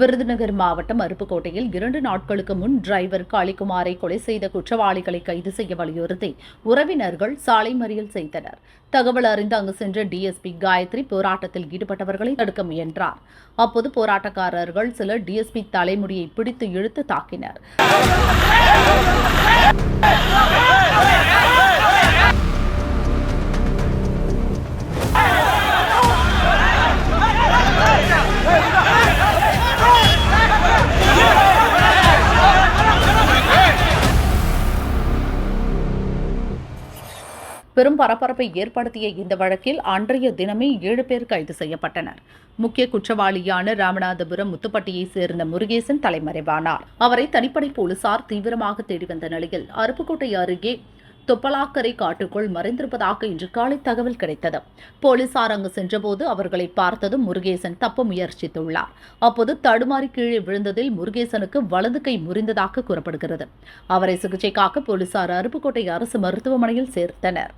விருதுநகர் மாவட்டம் அருப்புக்கோட்டையில் இரண்டு நாட்களுக்கு முன் டிரைவர் காளிக்குமாரை கொலை செய்த குற்றவாளிகளை கைது செய்ய வலியுறுத்தி உறவினர்கள் சாலை மறியல் செய்தனர். தகவல் அறிந்து அங்கு சென்ற டிஎஸ்பி காயத்ரி போராட்டத்தில் ஈடுபட்டவர்களை தடுக்க முயன்றார். அப்போது போராட்டக்காரர்கள் சிலர் டிஎஸ்பி தலைமுடியை பிடித்து இழுத்து தாக்கினர். பெரும் பரபரப்பை ஏற்படுத்திய இந்த வழக்கில் அன்றைய தினமே ஏழு பேர் கைது செய்யப்பட்டனர். முக்கிய குற்றவாளியான ராமநாதபுரம் முத்துப்பட்டியைச் சேர்ந்த முருகேசன் தலைமறைவானார். அவரை தனிப்படை போலீசார் தீவிரமாக தேடி வந்த நிலையில் அருப்புக்கோட்டை அருகே தொப்பலாக்கரை காட்டுக்குள் மறைந்திருப்பதாக இன்று காலை தகவல் கிடைத்தது. போலீசார் அங்கு சென்றபோது அவர்களை பார்த்ததும் முருகேசன் தப்ப முயற்சித்துள்ளார். அப்போது தடுமாறி கீழே விழுந்ததில் முருகேசனுக்கு வலது கை முறிந்ததாக கூறப்படுகிறது. அவரை சிகிச்சைக்காக போலீசார் அருப்புக்கோட்டை அரசு மருத்துவமனையில் சேர்த்தனர்.